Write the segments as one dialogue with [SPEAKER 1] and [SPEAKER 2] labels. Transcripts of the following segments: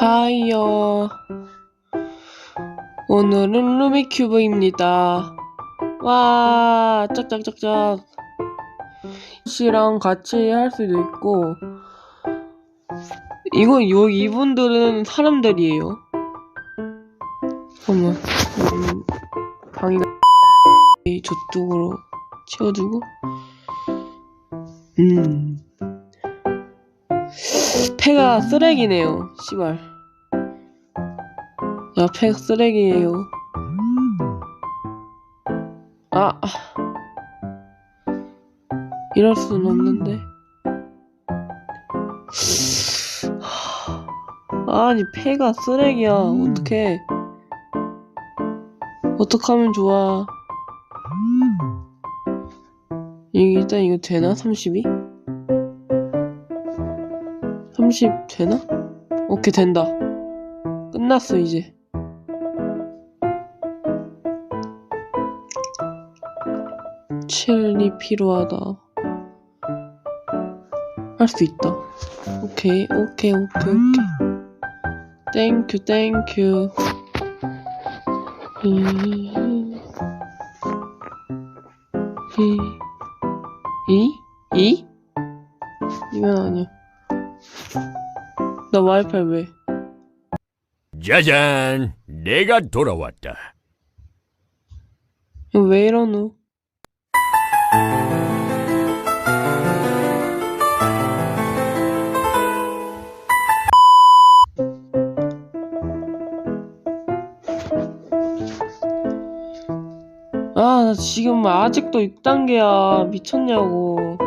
[SPEAKER 1] 하이요. 오늘은 루미큐브입니다. 와, 짝짝짝짝. 씨랑 같이 할 수도 있고, 이거, 요, 이분들은 사람들이에요. 잠깐만. 음, 방이가 저쪽으로 치워주고, 음. 폐가 쓰레기네요, 씨발. 야, 폐가 쓰레기예요. 아, 이럴 수는 없는데. 아니, 폐가 쓰레기야. 어떡해. 어떡하면 좋아. 이- 일단 이거 되나? 32? 30 되나? 오케이 된다 끝났어 이제 칠이 필요하다 할 수 있다 오케이 오케이 오케이 오케이 땡큐 땡큐 이... 이... 이? 이? 이건 아니야 나 와이파이 왜?
[SPEAKER 2] 짜잔, 내가 돌아왔다.
[SPEAKER 1] 이거 왜 이러노? 아, 나 지금 아직도 6단계야. 미쳤냐고.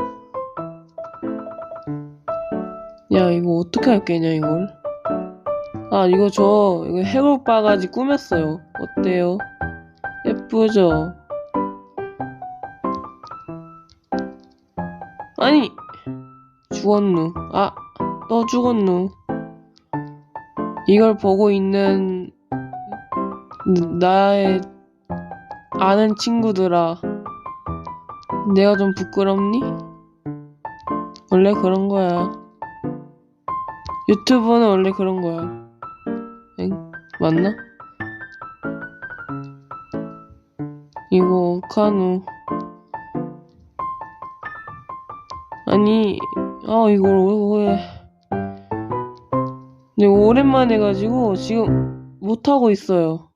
[SPEAKER 1] 야, 이거 어떻게 할 게냐, 이걸? 아, 이거 저, 이거 해골 바가지 꾸몄어요. 어때요? 예쁘죠? 아니! 죽었누. 아, 또 죽었누. 이걸 보고 있는 나의 아는 친구들아. 내가 좀 부끄럽니? 원래 그런 거야. 유튜브는 원래 그런 거야. 엥? 맞나? 이거 카누 아니 아 이걸 왜 근데 오랜만에 해가지고 지금 못하고 있어요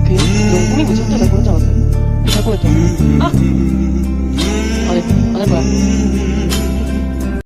[SPEAKER 1] 오케이 너 꾸민 거 진짜 잘 꾸몄지 않았어요? 잘 꾸몄죠? 아! 안 해 안할 거야